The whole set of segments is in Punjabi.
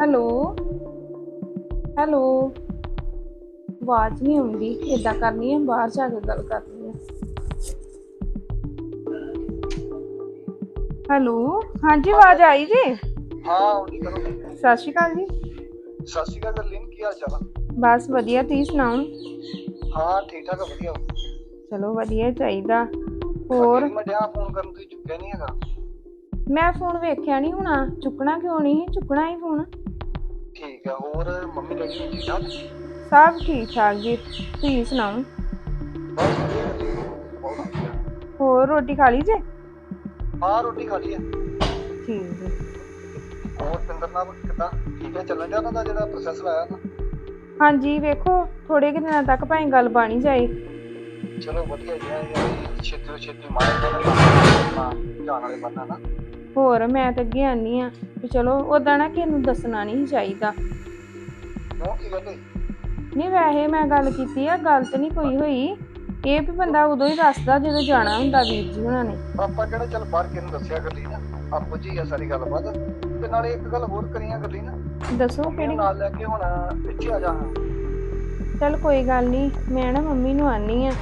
ਹੈਲੋ। ਹੈਲੋ। ਆਵਾਜ਼ ਨਹੀਂ ਆਉਂਦੀ। ਏਦਾਂ ਕਰਨੀ ਹੈ ਬਾਹਰ ਜਾ ਕੇ ਗੱਲ ਕਰਨੀ ਹੈ ਹੈਲੋ। ਹਾਂਜੀ ਆਵਾਜ਼ ਆਈ ਜੀ? ਹਾਂ ਕਰੋ ਸਤਿ ਸ਼੍ਰੀ ਅਕਾਲ ਜੀ। ਸਤਿ ਸ਼੍ਰੀ ਅਕਾਲ ਗਰਲੀਨ ਕੀ ਹਾਲ ਚਾਲ ਆ? ਬਸ ਵਧੀਆ ਤੁਸੀਂ ਸੁਣਾਓ? ਹਾਂ ਠੀਕ ਠਾਕ ਆ ਵਧੀਆ। ਚਲੋ ਵਧੀਆ ਹੀ ਚਾਹੀਦਾ। ਹੋਰ? ਮੈਂ ਡਿਆ ਫੋਨ ਕਰਨ ਤੁਸੀਂ ਚੁੱਕਿਆ ਨਹੀਂ ਹੈਗਾ। ਮੈਂ ਫੋਨ ਵੇਖਿਆ ਨਹੀਂ ਹੋਣਾ। ਚੁੱਕਣਾ ਕਿਉਂ ਨਹੀਂ ਚੁੱਕਣਾ ਹੀ ਫੋਨ। ਠੀਕ ਆ ਹੋਰ ਮੰਮੀ ਡੈਡੀ ਨੂੰ ਠੀਕ ਠਾਕ ਸਭ ਠੀਕ ਠਾਕ ਜੀ ਤੁਸੀਂ ਸੁਣਾਓ? ਬਸ ਵਧੀਆ ਵਧੀਆ, ਬਹੁਤ ਵਧੀਆ। ਹੋਰ ਰੋਟੀ ਖਾ ਲਈ ਜੇ? ਹਾਂ ਰੋਟੀ ਖਾ ਲਈ ਆ। ਠੀਕ ਹੈ ਹੋਰ ਪਿੰਦਰ ਨਾਲ ਕਿੱਦਾਂ? ਠੀਕ ਹੈ ਚੱਲਣ ਡਿਆ ਉਹਨਾਂ ਦਾ ਜਿਹੜਾ ਪ੍ਰੋਸੈਸ ਲਾਇਆ ਨਾ? ਹਾਂਜੀ ਵੇਖੋ ਥੋੜੇ ਕੁ ਦਿਨਾਂ ਤੱਕ ਭਾਵੇਂ ਗੱਲ ਬਣ ਜਾਏ। ਚਲੋ ਵਧੀਆ ਜੀ ਛੇਤੀ ਤੋਂ ਛੇਤੀ ਮਾਰੇ ਦਾ ਜਾਣ ਵਾਲੇ ਬੰਨਾ ਨਾ। ਹੋਰ ਮੈਂ ਤਾਂ ਅੱਗੇ ਆਨੀ ਆ ਵੀ ਚਲੋ ਉਦਾਂ ਨਾ ਕਿਸੇ ਨੂੰ ਦੱਸਣਾ ਨਹੀਂ ਚਾਹੀਦਾ। ਕਿਉਂ ਕੀ ਗੱਲ ਹੋਈ? ਨਹੀਂ ਵੈਸੇ ਮੈਂ ਗੱਲ ਕੀਤੀ ਆ ਗੱਲ ਤੇ ਨਹੀਂ ਕੋਈ ਹੋਈ। ਇਹ ਵੀ ਬੰਦਾ ਉਦੋਂ ਹੀ ਦੱਸਦਾ ਜਦੋਂ ਜਾਣਾ ਹੁੰਦਾ ਵੀਰ ਜੀ ਉਹਨਾਂ ਨੇ। ਆਪਾਂ ਕਿਹੜਾ ਚੱਲ ਬਾਹਰ ਕਿਹਨੂੰ ਦੱਸਿਆ ਗੱਲੀ ਨਾ? ਆਪੋ ਜੀ ਆ ਸਾਰੀ ਗੱਲਬਾਤ। ਤੇ ਨਾਲੇ ਇੱਕ ਗੱਲ ਹੋਰ ਕਰੀਆਂ ਗੱਲੀ ਨਾ। ਦੱਸੋ ਕਿਹੜੀ ਨੂੰ ਨਾਲ ਲੈ ਕੇ ਹੁਣ ਇੱਥੇ ਆ ਜਾ। ਚਲ ਕੋਈ ਗੱਲ ਨਹੀਂ ਮੈਂ ਨਾ ਮੰਮੀ ਨੂੰ ਆਨੀ ਆ।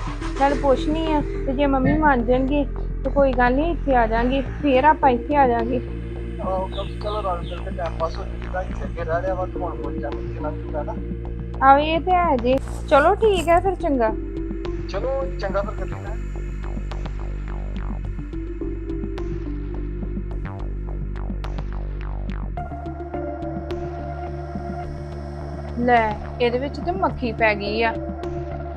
ਨਾਲ ਪੁੱਛਣੀ ਆ ਤੇ ਜੇ ਮੰਮੀ ਮੰਨ ਜਾਣਗੇ ਤੇ ਕੋਈ ਗੱਲ ਨਹੀਂ ਇੱਥੇ ਆ ਜਾਾਂਗੇ ਫੇਰ ਆਪਾਂ ਇੱਥੇ ਆ ਜਾਾਂਗੇ ਆਹ ਕਬ ਚਲੋ ਰਲ ਮਿਲ ਕੇ ਟਾਈਮ ਪਾਸ ਹੋ ਜੂਗਾ ਇੱਥੇ ਅੱਗੇ ਰਹਿ ਲਿਆ ਵਾ ਤੇ ਹੁਣ ਕੋਈ ਚੱਲ ਜਿੰਨਾ ਵੀ ਹੁੰਦਾ ਨਾ। ਆਹ ਇਹ ਤੇ ਹੈ ਜੀ। ਚਲੋ ਠੀਕ ਹੈ ਫਿਰ ਚੰਗਾ। ਚਲੋ ਚੰਗਾ ਫਿਰ ਕਰੀ ਨਾ ਲੈ ਇਹਦੇ ਵਿੱਚ ਤੇ ਮੱਖੀ ਪੈ ਗਈ ਆ।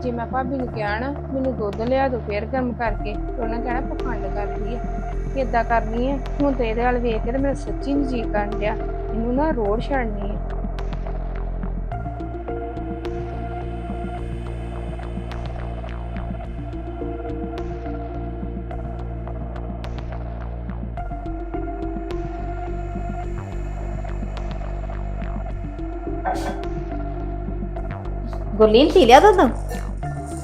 ਜੇ ਮੈਂ ਭਾਬੀ ਨੂੰ ਕਿਹਾ ਨਾ, ਮੈਨੂੰ ਦੁੱਧ ਲਿਆ ਦੋ ਫੇਰ ਗਰਮ ਕਰਕੇ, ਤੇ ਉਹਨਾਂ ਕਹਿਣਾ ਪਖੰਡ ਕਰਦੀ ਹੈ ਕਿੱਦਾਂ ਕਰਨੀ ਹੈ ਹੁਣ ਤੇ ਇਹਦੇ ਵੱਲ ਵੇਖ ਕੇ ਤੇ ਮੇਰਾ ਸੱਚੀ ਨਹੀਂ ਜੀ ਕਰਨ ਡਿਆ। ਇਹਨੂੰ ਨਾ ਰੋੜ ਛੱਡਣੀ ਆ। ਗੁਰਲੀਨ, ਪੀ ਲਿਆ ਦੁੱਧ?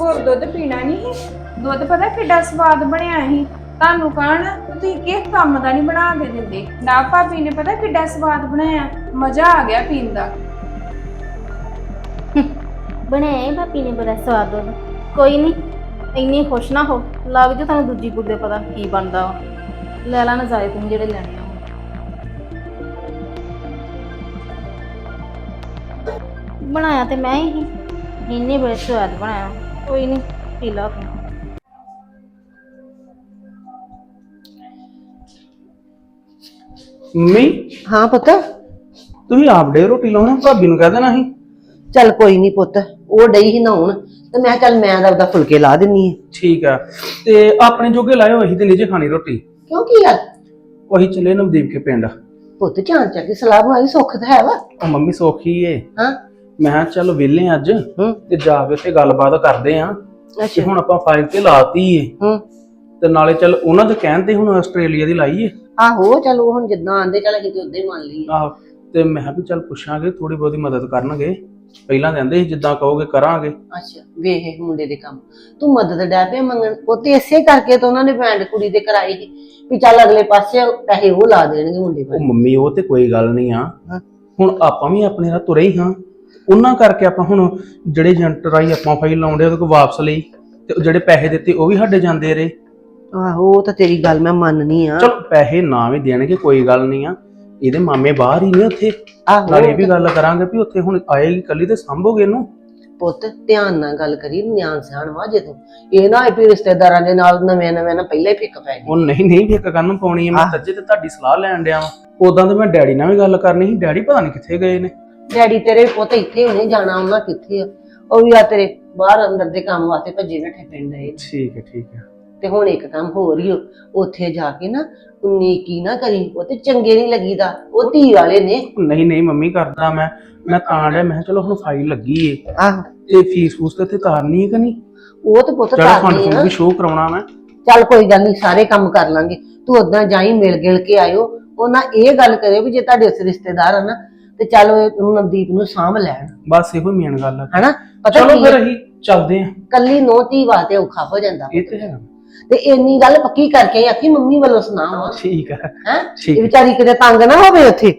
ਹੋਰ ਦੁੱਧ ਪੀਣਾ ਨਹੀਂ ਦੁੱਧ ਪਤਾ ਕਿੱਡਾ ਸਵਾਦ ਬਣਿਆ ਸੀ। ਤੁਹਾਨੂੰ ਕਹਣ ਤੁਸੀਂ ਕਿਸ ਕੰਮ ਦਾ ਨਹੀਂ ਬਣਾ ਕੇ ਦਿੰਦੇ? ਨਾ ਭਾਬੀ ਨੇ ਪਤਾ ਕਿੱਡਾ ਸਵਾਦ ਬਣਾਇਆ। ਮਜ਼ਾ ਆ ਗਿਆ ਪੀਣ ਦਾ। ਬਣਾਇਆ ਈ ਭਾਪੀ ਨੇ ਬੜਾ ਸਵਾਦ ਦੁੱਧ। ਕੋਈ ਨਹੀਂ ਇੰਨੀ ਖੁਸ਼ ਨਾ ਹੋ। ਲੱਗ ਜਾ ਤੁਹਾਨੂੰ ਦੂਜੀ ਕੁੜੀ ਦਾ ਪਤਾ ਕੀ ਬਣਦਾ ਵਾ। ਲੈ ਲਾ ਨਜ਼ਾਰੇ ਤੁਸੀਂ ਜਿਹੜੇ ਲੈਣੇ ਆ। ਬਣਾਇਆ ਤੇ ਮੈਂ ਹੀ ਸੀ। ਇੰਨੇ ਬੜੇ ਸਵਾਦ ਬਣਾਇਆ। ਕੋਈ ਨਹੀਂ ਪੀ ਲਾ ਤੂੰ। ਮੰਮੀ? ਹਾਂ ਪੁੱਤ। ਤੁਸੀਂ ਆਪ ਡੇ ਰੋਟੀ ਲਾਉਣਾ ਭਾਬੀ ਨੂੰ ਕਹਿ ਦੇਣਾ ਸੀ। ਚੱਲ ਕੋਈ ਨਹੀਂ ਪੁੱਤ ਉਹ ਡਈ ਹੀ ਨਹਾਉਣ ਤੇ ਮੈਂ ਕਿਹਾ ਚੱਲ ਮੈਂ ਦਾ ਉਹਦਾ ਫੁਲਕੇ ਲਾ ਦਿੰਨੀ ਆ। ਠੀਕ ਆ ਤੇ ਆਪਣੇ ਜੋਗੇ ਲਾਇਓ ਅਸੀਂ ਤੇ ਨਿਜੇ ਖਾਣੀ ਰੋਟੀ। ਕਿਉਂ ਕੀ ਗੱਲ ਉਹੀ ਚੱਲੇ ਨਵਦੀਪ ਕੇ ਪਿੰਡ। ਪੁੱਤ ਚਾਂ ਚੱਕ ਕੇ ਸਲਾਹ ਬਣਾਈ ਸੁੱਖ ਤਾਂ ਹੈ ਵਾ। ਉਹ ਮੰਮੀ ਸੌਖੀ ਏ। ਹਾਂ। ਮੈਂ ਕਿਹਾ ਚੱਲ ਵਿਹਲੇ ਅੱਜ ਹੂੰ। ਤੇ ਜਾ ਕੇ ਉੱਥੇ ਗੱਲਬਾਤ ਕਰਦੇ ਆ ਤੇ ਅੱਛਾ। ਹੁਣ ਆਪਾਂ ਫਾਈਲ ਤੇ ਲਾਤੀ ਏ। ਹੂੰ। ਤੇ ਨਾਲੇ ਚੱਲ ਉਹਨਾਂ ਦੇ ਕਹਿਣ ਤੇ ਹੁਣ ਆਸਟ੍ਰੇਲੀਆ ਦੀ ਲਾਈ ਏ। ਆਹੋ ਚੱਲ ਉਹ ਹੁਣ ਜਿੱਦਾਂ ਆਂਦੇ ਚੱਲ ਅਸੀਂ ਤੇ ਉਦਾਂ ਹੀ ਮੰਨ ਲਈ ਆਹੋ ਤੇ ਮੈਂ ਕਿਹਾ ਵੀ ਚੱਲ ਪੁੱਛਾਂਗੇ ਥੋੜੀ ਬਹੁਤੀ ਮਦਦ ਕਰਨਗੇ। ਪਹਿਲਾਂ ਕਹਿੰਦੇ ਸੀ ਜਿੱਦਾਂ ਕਹੋਗੇ ਕਰਾਂਗੇ। ਅੱਛਾ ਵੇਖ ਇਹ ਮੁੰਡੇ ਦੇ ਕੰਮ। ਤੂੰ ਮਦਦ ਡੈ ਪਿਆ ਮੰਗਣ। ਪੁੱਤ ਇਸੇ ਕਰਕੇ ਤਾਂ ਉਹਨਾਂ ਨੇ ਬੈਂਡ ਕੁੜੀ ਦੇ ਕਰਾਈ ਸੀ ਵੀ ਚੱਲ ਅਗਲੇ ਪਾਸੇ ਪੈਸੇ ਉਹ ਲਾ ਦੇਣਗੇ ਮੁੰਡੇ ਉਹ ਕੋਲ ਮੰਮੀ ਉਹ ਤੇ ਕੋਈ ਗੱਲ ਨਹੀਂ ਆ। ਹਾਂ। ਹੁਣ ਆਪਾਂ ਵੀ ਆਪਣੇ ਨਾਲ ਤੁਰੇ ਹੀ ਹਾਂ। ਉਹਨਾਂ ਕਰਕੇ ਆਪਾਂ ਹੁਣ ਜਿਹੜੇ ਏਜੰਟ ਰਾਹੀਂ ਆਪਾਂ ਫਾਈਲ ਲਾਉਂਦੇ ਉਹਦੇ ਕੋਲ ਵਾਪਸ ਲਈ ਤੇ ਉਹ ਜਿਹੜੇ ਪੈਸੇ ਦਿੱਤੇ ਉਹ ਵੀ ਸਾਡੇ ਜਾਂਦੇ ਰਹੇ। ਆਹੋ ਉਹ ਤਾਂ ਤੇਰੀ ਗੱਲ ਮੈਂ ਮੰਨਨੀ ਆ ਚਲੋ ਪੈਸੇ ਨਾ ਵੀ ਦੇਣਗੇ ਕੋਈ ਗੱਲ ਨਹੀਂ ਆ। ਇਹਦੇ ਮਾਮੇ ਬਾਹਰ ਹੀ ਨੇ ਉੱਥੇ। ਆਹੋ। ਨਾਲ ਇਹ ਵੀ ਗੱਲ ਕਰਾਂਗੇ ਵੀ ਉੱਥੇ ਹੁਣ ਆਏਗੀ ਕੱਲੀ ਤੇ ਸੰਭੋਗੇ ਇਹਨੂੰ। ਪੁੱਤ ਧਿਆਨ ਨਾਲ ਗੱਲ ਕਰੀ ਨਿਆਣ ਸਿਆਣ ਵਾ ਜੇ ਤੂੰ। ਇਹ ਨਾ ਵੀ ਰਿਸ਼ਤੇਦਾਰਾਂ ਦੇ ਨਾਲ ਨਵੇਂ ਨਵੇਂ ਨਾ ਪਹਿਲਾਂ ਹੀ ਫਿੱਕ ਪੈ ਗਈ। ਉਹ ਨਹੀਂ ਨਹੀਂ ਫਿੱਕ ਕਰਨ ਨੂੰ ਪਾਉਣੀ ਆ, ਮੈਂ ਸੱਚੇ ਤੇ ਤੁਹਾਡੀ ਸਲਾਹ ਲੈਣ ਡਿਆ ਵਾਂ। ਉਦਾਂ ਤੇ ਮੈਂ ਡੈਡੀ ਨਾਲ ਵੀ ਗੱਲ ਕਰਨੀ ਸੀ ਡੈਡੀ ਪਤਾ ਨਹੀਂ ਕਿੱਥੇ ਗਏ ਨੇ। ਡੈਡੀ ਤੇਰੇ ਪੁੱਤ ਇੱਥੇ ਹੁਣੇ ਜਾਣਾ ਉਹਨਾਂ ਕਿੱਥੇ ਆ? ਉਹ ਵੀ ਆ ਤੇਰੇ ਬਾਹਰ ਅੰਦਰ ਦੇ ਕੰਮ ਵਾਸਤੇ ਭੱਜੇ ਨੱਠੇ ਪਿੰਡ ਆਏ ਠੀਕ ਹੈ ਠੀਕ ਹੈ। ਤੇ ਹੁਣ ਇੱਕ ਕੰਮ ਹੋਰ ਹੀ ਓ, ਉੱਥੇ ਜਾ ਕੇ ਨਾ ਉਨੀ ਕੀ ਨਾ ਕਰੀ ਉਹ ਤੇ ਚੰਗੇ ਨਹੀਂ ਲੱਗੀਦਾ ਉਹ ਧੀ ਵਾਲੇ ਨੇ। ਨਹੀਂ ਨਹੀਂ ਮੰਮੀ ਕਰਦਾ ਮੈਂ। ਮੈਂ ਤਾਂ ਡਿਆ ਮੈਂ ਕਿਹਾ ਚਲੋ ਹੁਣ ਫਾਈਲ ਲੱਗੀ ਏ। ਆਹੋ। ਤੇ ਫੀਸ ਫੂਸ ਤੇ ਉੱਥੇ ਤਾਰਨੀ ਹੈ ਕਿ ਨਹੀਂ? ਉਹ ਤੇ ਪੁੱਤ ਜਿਹੜਾ ਫੰਡ ਤਾਰਨੀ ਫੁੰਡ ਆ। ਵੀ ਸ਼ੋਅ ਕਰਾਉਣਾ ਮੈਂ। ਚੱਲ ਕੋਈ ਗੱਲ ਨਹੀਂ ਸਾਰੇ ਕੰਮ ਕਰ ਲਾਂਗੇ। ਤੂੰ ਉਦਾਂ ਜਾਈ ਮਿਲ ਗਿਲ ਕੇ ਆਇਓ। ਉਹਨਾਂ ਇਹ ਗੱਲ ਕਰੇ ਵੀ ਜੇ ਤੁਹਾਡੇ ਉਸ ਰਿਸ਼ਤੇਦਾਰ ਆ ਨਾ ਤੇ ਚੱਲ ਉਹ ਨਵਦੀਪ ਨੂੰ ਸਾਂਭ ਲੈਣ। ਬਸ ਇਹੋ ਮੇਨ ਗੱਲ ਹੈ ਹਨਾ? ਪਤਾ ਚਲੋ ਕੀ ਫਿਰ? ਅਸੀਂ ਚੱਲਦੇ ਆਂ ਕੱਲੀ ਨੋ ਧੀ ਵਾਸਤੇ ਔਖਾ ਹੋ ਜਾਂਦਾ ਇਹ ਤੇ ਹੈ। ਤੇ ਇੰਨੀ ਗੱਲ ਪੱਕੀ ਕਰਕੇ ਆਖੀ ਮੰਮੀ ਵੱਲੋਂ ਸੁਣਾਵਾ। ਠੀਕ ਹੈ ਹੈ? ਠੀਕ। ਇਹ। ਵਿਚਾਰੀ ਕਿਤੇ ਤੰਗ ਨਾ ਹੋਵੇ ਉੱਥੇ।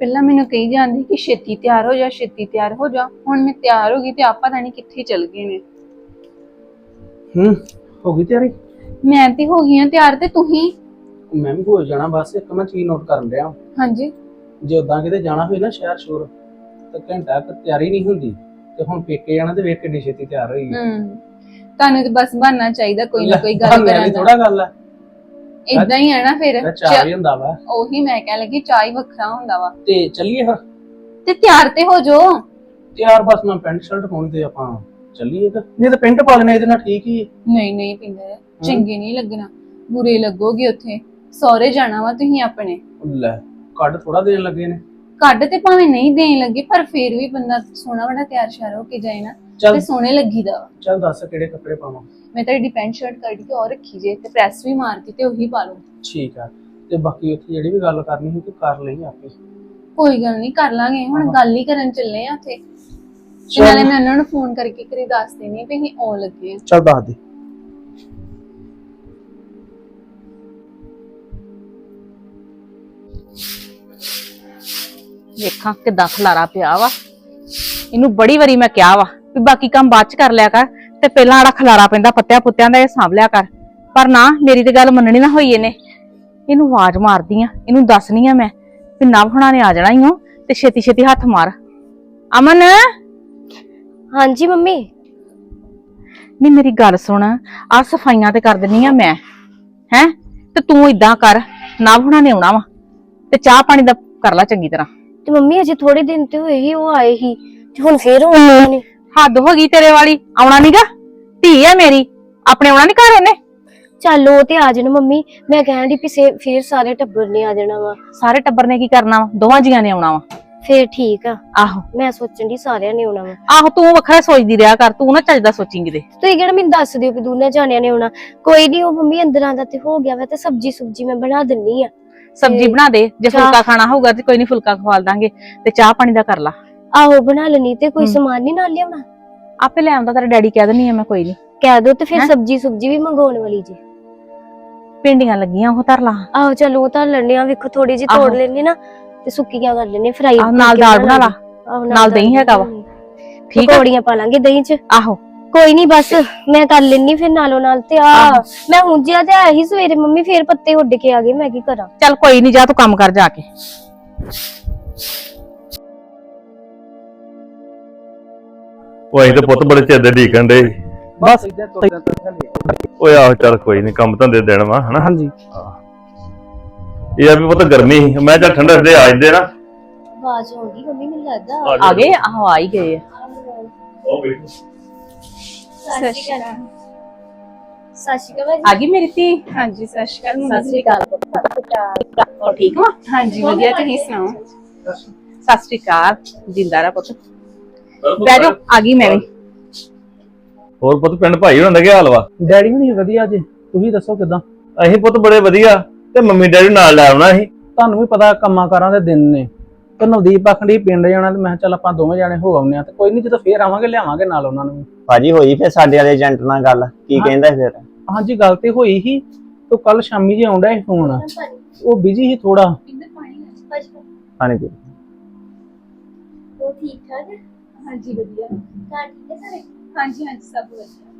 ਪਹਿਲਾਂ ਮੈਨੂੰ ਕਹੀ ਜਾਂਦੀ ਕਿ ਛੇਤੀ ਤਿਆਰ ਹੋ ਜਾ ਛੇਤੀ ਤਿਆਰ ਹੋ ਜਾ। ਹੁਣ ਮੈਂ ਤਿਆਰ ਹੋ ਗਈ ਤੇ ਆਪ ਪਤਾ ਨਹੀਂ ਕਿੱਥੇ ਚਲ ਗਏ ਨੇ। ਹੂੰ ਹੋ ਗਈ ਤਿਆਰੀ? ਮੈਂ ਤੇ ਹੋ ਗਈ ਆ ਤਿਆਰ ਤੇ ਤੂੰ ਹੀ। ਮੈਂ ਵੀ ਹੋ ਜਾਣਾ ਬਸ ਇੱਕ ਮੈਂ ਚੀਜ਼ ਨੋਟ ਕਰਨ ਰਿਹਾ ਹਾਂਜੀ। ਜੇ ਉਦਾਂ ਕਿਤੇ ਜਾਣਾ ਹੋਵੇ ਨਾ ਸ਼ਹਿਰ ਸ਼ੋਰ ਤਾਂ ਘੰਟਾ ਕੁ ਤਿਆਰੀ ਨਹੀਂ ਹੁੰਦੀ। ਤੇ ਹੁਣ ਪੇਕੇ ਜਾਣਾ ਤੇ ਵੇਖ ਕਿੰਨੀ ਛੇਤੀ ਤਿਆਰ ਹੋਈ ਹੈ। ਤੁਹਾਨੂੰ ਤੇ ਬਸ ਬਹਾਨਾ ਚਾਹੀਦਾ ਕੋਈ ਨਾ ਕੋਈ ਗੱਲ ਦਾ। ਥੋੜਾ ਗੱਲ ਹੈ ਇਦਾਂ ਹੀ ਹੈ ਨਾ ਫਿਰ? ਚਾਹ ਹੀ ਹੁੰਦਾ ਵਾ। ਉਹੀ ਮੈਂ ਕਹਿ ਲੱਗੀ ਚਾਹ ਹੀ ਵੱਖਰਾ ਹੁੰਦਾ ਵਾ। ਤੇ ਚੱਲੀਏ ਫਿਰ? ਤੇ ਤਿਆਰ ਤੇ ਹੋ ਜੋ ਤਿਆਰ ਬਸ ਮੈਂ ਪੈਂਟ ਸ਼ਰਟ ਪਾਉਣੀ ਤੇ ਆਪਾਂ ਚੱਲੀਏ ਤਾਂ ਨਹੀਂ ਤਾਂ ਪੈਂਟ ਪਾ ਲੈਣੇ ਇਹਦੇ ਨਾਲ ਠੀਕ ਹੀ ਨਹੀਂ ਨਹੀਂ ਪਿੰਦਰ ਚੰਗੇ ਨਹੀਂ ਲੱਗਣਾ। ਬੁਰੇ ਲੱਗੋਗੇ ਉੱਥੇ। ਸਹੁਰੇ ਜਾਣਾ ਵਾ ਤੁਸੀਂ ਆਪਣੇ। ਲੈ ਕੱਢ ਥੋੜਾ ਦੇਣ ਲੱਗੇ ਨੇ। ਕੱਢ ਤੇ ਭਾਵੇਂ ਨਹੀਂ ਦੇਣ ਲੱਗੇ ਪਰ ਫੇਰ ਵੀ ਬੰਦਾ ਸੋਹਣਾ ਬੜਾ ਤਿਆਰ ਸ਼ਿਆਰ ਹੋ ਕੇ ਜਾਏ ਨਾ। ਤੇ ਸੋਹਣੇ ਲੱਗੀਦਾ ਵਾ। ਚੱਲ ਦੱਸ ਕਿਹੜੇ ਕੱਪੜੇ ਪਾਵਾਂ? ਮੈਂ ਤਾਂ ਇਹਦੀ ਪੈਂਟ ਸ਼ਰਟ ਕੱਢ ਕੇ ਔਰ ਰੱਖੀ ਜੇ ਤੇ ਪ੍ਰੈਸ ਵੀ ਮਾਰਤੀ ਤੇ ਉਹੀ ਪਾ ਲਓ। ਠੀਕ ਆ। ਤੇ ਬਾਕੀ ਉੱਥੇ ਜਿਹੜੀ ਵੀ ਗੱਲ ਕਰਨੀ ਸੀ ਤੂੰ ਕਰ ਲਈ ਆਪੇ। ਕੋਈ ਗੱਲ ਨਹੀਂ ਕਰ ਲਾਂਗੇ। ਹੁਣ। ਗੱਲ ਹੀ ਕਰਨ ਚੱਲੇ ਆ ਉੱਥੇ। ਤੇ ਚੱਲ। ਨਾਲੇ ਮੈਂ ਉਹਨਾਂ ਨੂੰ ਫੋਨ ਕਰਕੇ ਕਰੀ ਦੱਸ ਦੇਣੀ ਵੀ ਅਸੀਂ ਆਉਣ ਲੱਗੇ ਆ। ਚੱਲ ਦੱਸ ਦੇ। ਵੇਖਾਂ ਕਿਦਾਂ ਖਲਾਰਾ ਪਿਆ ਵਾ। ਇਹਨੂੰ ਬੜੀ ਵਾਰੀ ਮੈਂ ਕਿਹਾ ਵਾ ਵੀ ਬਾਕੀ ਕੰਮ ਬਾਅਦ ਚ ਕਰ ਲਿਆ ਕਰ। ਤੇ ਪਹਿਲਾਂ ਆੜਾ ਖਲਾਰਾ ਪੈਂਦਾ ਪੱਤਿਆਂ ਪੁੱਤਿਆਂ ਦਾ ਇਹ ਸਾਂਭ ਲਿਆ ਕਰ। ਪਰ ਨਾ ਮੇਰੀ ਤੇ ਗੱਲ ਮੰਨਣੀ ਨਾ ਹੋਈ ਇਹਨੇ। ਇਹਨੂੰ ਆਵਾਜ਼ ਮਾਰਦੀ ਆ ਇਹਨੂੰ ਦੱਸਣੀ ਆ ਮੈਂ ਵੀ ਨਵ ਹੁਣਾਂ ਨੇ ਆ ਜਾਣਾ ਈ ਓ ਤੇ ਛੇਤੀ ਛੇਤੀ ਹੱਥ ਮਾਰ। ਅਮਨ? ਹਾਂਜੀ ਮੰਮੀ। ਨਹੀਂ ਮੇਰੀ ਗੱਲ ਸੁਣ ਆ ਸਫਾਈਆਂ ਤੇ ਕਰ ਦਿੰਨੀ ਆ ਮੈਂ। ਹੈ? ਤੇ ਤੂੰ ਇਦਾਂ ਕਰ ਨਵ ਹੁਣਾਂ ਨੇ ਆਉਣਾ ਵਾ ਤੇ ਚਾਹ ਪਾਣੀ ਦਾ ਕਰ ਲੈ ਚੰਗੀ ਤਰ੍ਹਾਂ। ਤੇ ਮੰਮੀ ਅਜੇ ਥੋੜੇ ਦਿਨ ਤੇ ਹੋਏ ਹੀ ਉਹ ਆਏ ਹੀ ਤੇ ਹੁਣ ਫੇਰ ਉਹਨਾਂ ਨੇ। ਹੱਦ ਹੋ ਗਈ ਤੇਰੇ ਵਾਲੀ ਆਉਣਾ ਨੀਗਾ? ਧੀ ਆ ਮੇਰੀ ਆਪਣੇ ਆਉਣਾ ਨੀ ਘਰ ਉਹਨੇ? ਚੱਲ ਉਹ ਤੇ ਆ ਜਾਣ ਮੰਮੀ ਮੈਂ ਕਹਿਣ ਦੀ ਪਿਸੇ ਫੇਰ ਸਾਰੇ ਟੱਬਰ ਨੇ ਆ ਜਾਣਾ ਵਾ। ਸਾਰੇ ਟੱਬਰ ਨੇ ਕੀ ਕਰਨਾ ਵਾ? ਦੋਵਾਂ ਜੀਆਂ ਨੇ ਆਉਣਾ ਵਾ। ਫੇਰ ਠੀਕ ਆ। ਆਹੋ। ਮੈਂ ਸੋਚਣ ਦੀ ਸਾਰਿਆਂ ਨੇ ਆਉਣਾ ਵਾ। ਆਹੋ ਤੂੰ ਵੱਖਰਾ ਸੋਚਦੀ ਰਿਹਾ ਕਰ ਤੂੰ ਨਾ ਚੱਜਦਾ ਸੋਚੀ ਕਿਤੇ ਤੁਸੀਂ ਕਿਹੜਾ ਮੈਨੂੰ ਦੱਸ ਦਿਓ ਕਿ ਦੋਨੇ ਜਾਣਿਆਂ ਨੇ ਆਉਣਾ। ਕੋਈ ਨਹੀਂ ਉਹ ਮੰਮੀ ਅੰਦਰਾਂ ਦਾ ਤੇ ਹੋ ਗਿਆ ਵਾ ਤੇ ਸਬਜੀ ਸੁਬਜੀ ਮੈਂ ਬਣਾ ਦਿੰਨੀ ਆ। ਸਬਜੀ ਬਣਾ ਦੇ ਜੇ ਫੁਲਕਾ ਖਾਣਾ ਹੋਊਗਾ ਤੇ ਕੋਈ ਨਹੀਂ ਫੁਲਕਾ ਖਵਾਲ ਦਾਂਗੇ। ਤੇ ਚਾਹ ਪਾਣੀ ਦਾ ਕਰ ਲਾ। ਆਹੋ ਬਣਾ ਲੈਣੀ ਤੇ ਕੋਈ। ਸਮਾਨ ਨਹੀਂ ਨਾਲ ਲਿਆਉਣਾ। ਆਪੇ ਲੈ ਆਉਂਦਾ ਤੇਰਾ ਡੈਡੀ ਕਹਿ ਦਿੰਨੀ ਆ ਮੈਂ ਕੋਈ ਨਹੀਂ ਕਹਿ ਦੋ ਤੇ ਫਿਰ? ਸਬਜੀ ਸੁਬਜੀ ਵੀ ਮੰਗਾਉਣ ਵਾਲੀ ਜੀ। ਪਿੰਡੀਆਂ ਲੱਗੀਆਂ ਉਹ ਧਰ ਲਾ। ਆਹੋ ਚਲੋ ਉਹ ਤਾਂ ਲੈਣੇ ਆ ਵੇਖੋ ਥੋੜੀ ਆਹੋ। ਤੋੜ ਲੈਣੇ ਨਾ ਤੇ ਸੁੱਕੀਆਂ ਕਰ ਲੈਣੇ ਫਰਾਈ ਆਹ, ਨਾਲ ਦਾਲ ਬਣਾ ਲਾ। ਨਾਲ ਦਹੀਂ ਹੈਗਾ ਵਾ। ਠੀਕ ਆ। ਪਕੌੜੀਆਂ ਪਾ ਲਾਂਗੇ ਦਹੀਂ ਚ। ਆਹੋ। ਕੋਈ ਨਹੀਂ ਬਸ ਮੈਂ ਕਰ ਲੈਣੀ ਫਿਰ ਨਾਲੋਂ ਨਾਲ ਤੇ ਆ। ਮੈਂ ਹੁੰਜਿਆ ਤੇ ਆਇਆ ਹੀ ਸਵੇਰੇ ਮੰਮੀ ਫੇਰ ਪੱਤੇ ਉੱਡ ਕੇ ਆ ਗਏ ਮੈਂ ਕੀ ਕਰਾਂ? ਚੱਲ ਕੋਈ ਨਹੀਂ ਜਾ ਤੂੰ ਕੰਮ ਕਰ ਜਾ ਕੇ। ਉਹ ਅਸੀਂ ਤੇ ਪੁੱਤ ਬੜੇ ਚਿਰ ਦੇ ਢੀਕਣ ਦੇ ਬਸ। ਇਦਾਂ ਓਏ ਆਹੋ ਚੱਲ ਕੋਈ ਨਹੀਂ ਕੰਮ ਧੰਦੇ ਦੇਣ ਵਾ ਹਨਾ? ਹਾਂਜੀ। ਇਹ ਆ ਵੀ ਪੁੱਤ ਗਰਮੀ ਸੀ। ਮੈਂ ਚੱਲ ਠੰਡੇ ਦੇ ਆ ਜਾਂਦੇ ਨਾ। ਆਵਾਜ਼ ਆਉਂਦੀ ਮੰਮੀ ਮੈਨੂੰ ਲੱਗਦਾ। ਆ ਗਏ। ਆਹੋ ਆ ਹੀ ਗਏ ਆ। ਉਹ ਬੈਠੋ। ਸਤਿ ਸ਼੍ਰੀ ਅਕਾਲ। ਸਤਿ ਸ਼੍ਰੀ ਅਕਾਲ ਆ ਗਈ ਮੇਰੀ ਧੀ? ਹਾਂਜੀ ਸਤਿ ਸ਼੍ਰੀ ਅਕਾਲ ਸਤਿ ਮੰਮੀ ਸ੍ਰੀ ਅਕਾਲ ਹੋਰ ਠੀਕ ਵਾ? ਹਾਂਜੀ ਵਧੀਆ। ਤੁਸੀਂ ਸੁਣਾਓ? ਸਤਿ ਸ੍ਰੀ ਅਕਾਲ। ਜਿੰਦਾ ਰਹਿ ਪੁੱਤ। ਬਹਿ ਜਾ ਆ ਗਈ ਮੈਂ ਵੀ। ਹੋਰ ਪੁੱਤ ਪਿੰਡ ਭਾਈ ਹੋਣਾ ਦਾ ਕੀ ਹਾਲ ਵਾ? ਡੈਡੀ ਵੀ ਨਹੀਂ ਵਧੀਆ ਜੀ ਤੁਸੀਂ ਦੱਸੋ ਕਿਦਾਂ? ਅਸੀਂ ਪੁੱਤ ਬੜੇ ਵਧੀਆ ਤੇ ਮੰਮੀ ਡੈਡੀ ਨਾਲ ਲੈ ਆਉਣਾ ਸੀ ਤੁਹਾਨੂੰ ਵੀ ਪਤਾ ਕੰਮਾਂ ਕਾਰਾਂ ਦੇ ਦਿਨ ਨੇ। ਤੇ ਨਵਦੀਪ ਆਖਣੀ ਪਿੰਡ ਜਾਣਾ ਤੇ ਮੈਂ ਚੱਲ ਆਪਾਂ ਦੋਵੇਂ ਜਾਣੇ ਹੋ ਆਉਂਦੇ ਆ ਤੇ ਕੋਈ ਨਹੀਂ ਜਦੋਂ ਫੇਰ ਆਵਾਂਗੇ ਲਿਆਵਾਂਗੇ ਨਾਲ ਉਹਨਾਂ ਨੂੰ। ਭਾਜੀ ਹੋਈ ਫਿਰ ਸਾਡੇ ਵਾਲੇ ਏਜੰਟ ਨਾਲ ਗੱਲ ਕੀ। ਕਹਿੰਦਾ ਫਿਰ? ਹਾਂਜੀ ਗੱਲ ਤੇ ਹੋਈ ਸੀ ਤੋ ਕੱਲ ਸ਼ਾਮੀ ਜੇ ਆਉਂਦਾ ਸੀ ਫੋਨ। ਉਹ ਬਿਜ਼ੀ ਸੀ ਥੋੜਾ ਪਾਣੀ ਪੀ ਉਹ ਠੀਕ ਠਾਕ ਹੈ? ਹਾਂਜੀ ਵਧੀਆ। ਘਰ ਠੀਕ ਹੈ ਸਾਰੇ? ਹਾਂਜੀ ਹਾਂਜੀ ਸਭ ਵਧੀਆ।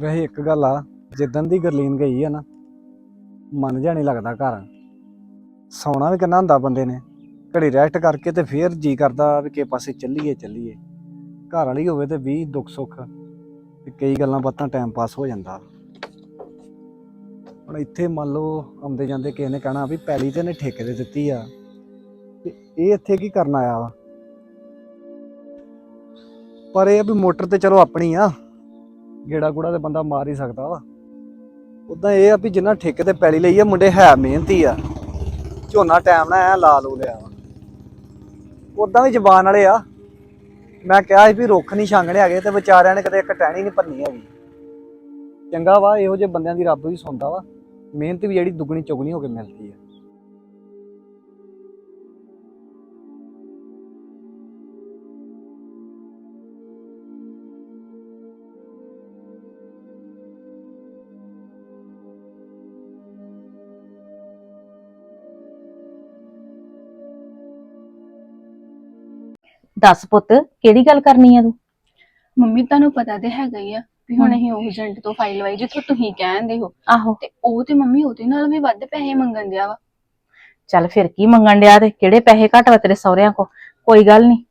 ਵੈਸੇ ਇੱਕ ਗੱਲ ਆ, ਜਿੱਦਣ ਦੀ ਗਰਲੀਨ ਗਈ ਆ ਨਾ, ਮਨ ਜਿਹਾ ਨਹੀਂ ਲੱਗਦਾ ਘਰ। ਸੌਣਾ ਵੀ ਕਿੰਨਾ ਹੁੰਦਾ ਬੰਦੇ ਨੇ। ਘੜੀ ਰੈਸਟ ਕਰਕੇ ਤੇ ਫੇਰ ਜੀ ਕਰਦਾ ਵੀ ਕਿਸੇ ਪਾਸੇ ਚੱਲੀਏ ਚੱਲੀਏ। ਘਰ ਵਾਲੀ ਹੋਵੇ ਤੇ 20 ਦੁੱਖ ਸੁੱਖ, ਤੇ ਕਈ ਗੱਲਾਂ ਬਾਤਾਂ ਟਾਈਮ ਪਾਸ ਹੋ ਜਾਂਦਾ। ਹੁਣ ਇੱਥੇ ਮੰਨ ਲਓ ਆਉਂਦੇ ਜਾਂਦੇ ਕਿਸੇ ਨੇ ਕਹਿਣਾ ਵੀ ਪੈਲੀ ਤੇ ਨੇ ਠੇਕੇ ਤੇ ਦਿੱਤੀ ਆ। ਤੇ ਇਹ ਇੱਥੇ ਕੀ ਕਰਨ ਆਇਆ ਵਾ? ਪਰ ਇਹ ਆ ਵੀ ਮੋਟਰ ਤੇ ਚਲੋ ਆਪਣੀ ਆ। ਗੇੜਾ ਗੂੜਾ ਤੇ ਬੰਦਾ ਮਾਰ ਹੀ ਸਕਦਾ ਵਾ। ਉਦਾਂ ਇਹ ਆ ਵੀ ਜਿੰਨਾ ਠੇਕੇ ਤੇ ਪੈਲੀ ਲਈ ਆ, ਮੁੰਡੇ ਹੈ ਮਿਹਨਤੀ ਆ। ਝੋਨਾ ਟਾਈਮ ਨਾਲ ਐ ਲਾ ਲੂ ਲਿਆ ਵਾ। ਉਦਾਂ ਵੀ ਜ਼ਬਾਨ ਵਾਲੇ ਆ। ਮੈਂ ਕਿਹਾ ਸੀ ਵੀ ਰੁੱਖ ਨਹੀਂ ਛਾਂਗਣੇ ਹੈਗੇ ਤੇ ਵਿਚਾਰਿਆਂ ਨੇ ਕਦੇ ਇੱਕ ਟਹਿਣੀ ਨਹੀਂ ਭੰਨੀ ਹੈਗੀ। ਚੰਗਾ ਵਾ, ਇਹੋ ਜਿਹੇ ਬੰਦਿਆਂ ਦੀ ਰੱਬ ਵੀ ਸੁਣਦਾ ਵਾ। ਮਿਹਨਤ ਵੀ ਜਿਹੜੀ ਦੁੱਗਣੀ ਚੁਗਣੀ ਹੋ ਕੇ ਮਿਲਦੀ ਆ। ਦੱਸ ਪੁੱਤ ਕਿਹੜੀ ਗੱਲ ਕਰਨੀ ਆ ਤੂੰ? ਮੰਮੀ ਤੁਹਾਨੂੰ ਪਤਾ ਤੇ ਹੈਗਾ ਹੀ ਆ ਵੀ ਹੁਣ ਅਸੀਂ ਉਹ ਏਜੰਟ ਤੋਂ ਫਾਈਲ ਲਵਾਈ ਜਿੱਥੋਂ ਤੁਸੀਂ ਕਹਿੰਦੇ ਹੋ। ਆਹੋ। ਤੇ ਉਹ ਤੇ ਮੰਮੀ ਉਹਦੇ ਨਾਲ ਵੀ ਵੱਧ ਪੈਸੇ ਮੰਗਣ ਦਿਆ ਵਾ। ਚੱਲ ਫਿਰ ਕੀ ਮੰਗਣ ਡਿਆ ਤੇ? ਕਿਹੜੇ ਪੈਸੇ ਘੱਟ ਵਾ ਤੇਰੇ ਸਹੁਰਿਆਂ ਕੋ ਕੋਈ ਗੱਲ ਨਹੀਂ।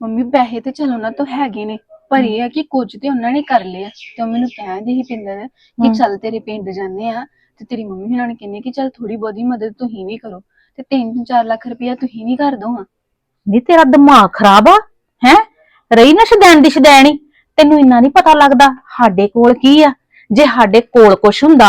ਮੰਮੀ ਪੈਸੇ ਤੇ ਚਲ ਉਹਨਾਂ ਤੋਂ ਹੈਗੇ ਨੇ ਪਰ ਇਹ ਆ ਕਿ ਕੁਝ ਤੇ ਉਹਨਾਂ ਨੇ ਕਰ ਲਿਆ ਤੇ ਉਹ ਮੈਨੂੰ ਕਹਿੰਦੇ ਸੀ ਪਿੰਦਰ ਕਿ। ਚੱਲ ਤੇਰੇ ਪਿੰਡ ਜਾਂਦੇ ਆ ਤੇ ਤੇਰੀ ਮੰਮੀ ਹੁਣਾਂ ਨੇ ਕਹਿੰਦੇ ਕਿ ਚੱਲ ਥੋੜੀ ਬਹੁਤੀ ਮਦਦ ਤੁਸੀਂ ਵੀ ਕਰੋ। ਤੇ 3-4 ਲੱਖ ਰੁਪਇਆ ਤੁਸੀਂ ਵੀ ਕਰ ਦੋ ਹਾਂ ਨਹੀਂ ਤੇਰਾ ਦਿਮਾਗ ਖਰਾਬ ਆ, ਹੈ? ਰਹੀ ਨਾ ਸ਼ਦੈਣ ਦੀ ਸ਼ਦੈਣੀ? ਤੈਨੂੰ ਇੰਨਾ ਨਹੀਂ ਪਤਾ ਲੱਗਦਾ ਸਾਡੇ ਕੋਲ ਕੀ ਆ? ਜੇ ਸਾਡੇ ਕੋਲ ਕੁਛ ਹੁੰਦਾ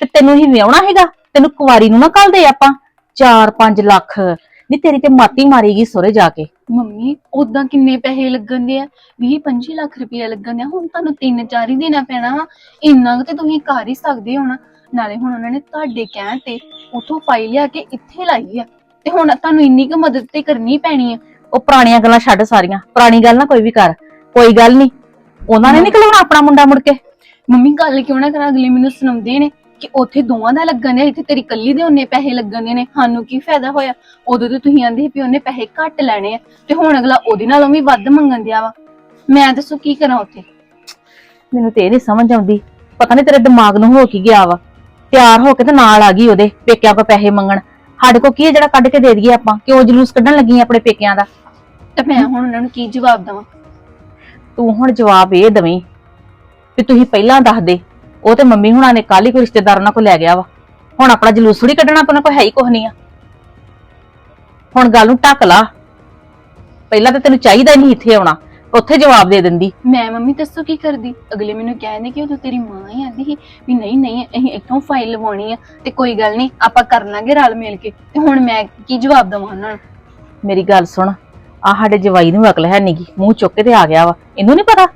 ਤੇ ਤੈਨੂੰ ਹੀ ਵਿਆਹਣਾ ਹੈਗਾ। ਤੈਨੂੰ ਕੁਵਾਰੀ ਨੂੰ ਨਾ ਕੱਲਦੇ ਆਪਾਂ। 4-5 ਲੱਖ। ਨਹੀਂ ਤੇਰੀ ਤੇ ਮਾਤੀ ਮਾਰੇਗੀ ਸੋਰੇ ਜਾ ਕੇ। ਮੰਮੀ ਉਦਾਂ ਕਿੰਨੇ ਪੈਸੇ ਲੱਗਣ ਦੇ ਆ? 20-25 ਲੱਖ ਰੁਪਇਆ ਲੱਗਣ ਦੇ ਹੁਣ ਤੁਹਾਨੂੰ 3-4 ਹੀ ਦੇਣਾ ਪੈਣਾ ਵਾ। ਇੰਨਾ ਕੁ ਤੇ ਤੁਸੀਂ ਕਰ ਹੀ ਸਕਦੇ ਹੋ ਨਾ ਨਾਲੇ ਹੁਣ ਉਹਨਾਂ ਨੇ ਤੁਹਾਡੇ ਕਹਿਣ ਤੇ ਉਥੋਂ ਫਾਈਲ ਲਿਆ ਕੇ ਇੱਥੇ ਲਾਈ ਆ। ਤੇ ਹੁਣ ਤੁਹਾਨੂੰ ਇੰਨੀ ਕੁ ਮਦਦ ਤੇ ਕਰਨੀ ਪੈਣੀ ਆ। ਉਹ ਪੁਰਾਣੀਆਂ ਗੱਲਾਂ ਛੱਡ ਸਾਰੀਆਂ। ਪੁਰਾਣੀ ਗੱਲ ਨਾ ਕੋਈ ਵੀ ਕਰ। ਕੋਈ ਗੱਲ ਨਹੀਂ। ਉਹਨਾਂ ਨੇ ਨਿਕਲਣਾ ਆਪਣਾ ਮੁੰਡਾ ਮੁੜ ਕੇ। ਮੰਮੀ ਗੱਲ ਕਿਉਂ ਨਾ ਕਰਾਂ? ਅਗਲੇ ਮੈਨੂੰ ਸੁਣਾਉਂਦੇ ਨੇ ਕਿ ਉੱਥੇ ਦੋਵਾਂ ਦਾ ਲੱਗਣ ਦੇ ਇੱਥੇ ਤੇਰੀ ਕੱਲੀ ਦੇ ਉਹਨੇ ਪੈਸੇ ਲੱਗਣ ਨੇ। ਸਾਨੂੰ ਕੀ ਫਾਇਦਾ ਹੋਇਆ? ਉਦੋਂ ਤੇ ਤੁਸੀਂ ਆਂਦੇ ਸੀ ਵੀ ਉਹਨੇ ਪੈਸੇ ਘੱਟ ਲੈਣੇ ਆ। ਤੇ ਹੁਣ ਅਗਲਾ ਉਹਦੇ ਨਾਲੋਂ ਵੀ ਵੱਧ ਮੰਗਣ ਦਿਆ ਵਾ। ਮੈਂ ਦੱਸੋ ਕੀ ਕਰਾਂ ਉੱਥੇ? ਮੈਨੂੰ ਤੇ ਇਹ ਨਹੀਂ ਸਮਝ ਆਉਂਦੀ। ਪਤਾ ਨਹੀਂ ਤੇਰੇ ਦਿਮਾਗ ਨੂੰ ਹੋ ਕੀ ਗਿਆ ਵਾ। ਤਿਆਰ ਹੋ ਕੇ ਤੇ ਨਾਲ ਆ ਗਈ ਉਹਦੇ। ਪੇਕਿਆਂ ਕੋ ਪੈਸੇ ਮੰਗਣ। ਸਾਡੇ ਕੋ ਕੀ ਹੈ ਜਿਹੜਾ ਕੱਢ ਕੇ ਦੇ ਦਈਏ ਆਪਾਂ? ਕਿਉਂ ਜਲੂਸ ਕੱਢਣ ਲੱਗੀ ਆਂ ਆਪਣੇ ਪੇਕਿਆਂ ਦਾ? ਤੇ ਮੈਂ ਹੁਣ ਉਹਨਾਂ ਨੂੰ ਕੀ ਜਵਾਬ ਦਵਾਂ? ਤੂੰ ਹੁਣ ਜਵਾਬ ਇਹ ਦਵੀਂ ਵੀ ਤੁਸੀਂ ਪਹਿਲਾਂ ਦੱਸ ਦੇ। ਉਹ ਤੇ ਮੰਮੀ ਹੁਣਾਂ ਨੇ ਕੱਲ ਹੀ ਕੋਈ ਰਿਸ਼ਤੇਦਾਰ ਉਹਨਾਂ ਕੋ ਲੈ ਗਿਆ ਵਾ। ਹੁਣ ਆਪਣਾ ਜਲੂਸ ਥੋੜੀ ਕੱਢਣਾ ਆਪਣਾ ਕੋਈ ਹੈ ਹੀ ਕੁਛ ਨਹੀਂ ਆ। ਹੁਣ ਗੱਲ ਨੂੰ ਢੱਕ ਲਾ। ਪਹਿਲਾਂ ਤਾਂ ਤੈਨੂੰ ਚਾਹੀਦਾ ਹੀ ਨਹੀਂ ਇੱਥੇ ਆਉਣਾ। ਉੱਥੇ ਜਵਾਬ ਦੇ ਦਿੰਦੀ। ਮੈਂ ਮੰਮੀ ਦੱਸੋ ਕੀ ਕਰਦੀ? ਅਗਲੇ ਮੈਨੂੰ ਕਹਿੰਦੇ ਕਿ ਉਹ ਤੇਰੀ ਮਾਂ ਹੀ ਆਂਦੀ ਸੀ ਵੀ ਨਹੀਂ ਨਹੀਂ ਅਸੀਂ ਇੱਥੋਂ ਫਾਈਲ ਲਵਾਉਣੀ ਆ ਤੇ ਕੋਈ ਗੱਲ ਨਹੀਂ ਆਪਾਂ ਕਰ ਲਾਂਗੇ ਰਲ ਮਿਲ ਕੇ। ਤੇ ਹੁਣ ਮੈਂ ਕੀ ਜਵਾਬ ਦਵਾਂ ਉਹਨਾਂ ਨੂੰ? ਮੇਰੀ ਗੱਲ ਸੁਣ ਆ ਸਾਡੇ ਜਵਾਈ ਨੂੰ ਅਕਲ ਹੈ ਨਹੀਂਗੀ ਮੂੰਹ ਚੁੱਕ ਕੇ ਤੇ ਆ ਗਿਆ ਵਾ। ਇਹਨੂੰ ਨਹੀਂ ਪਤਾ?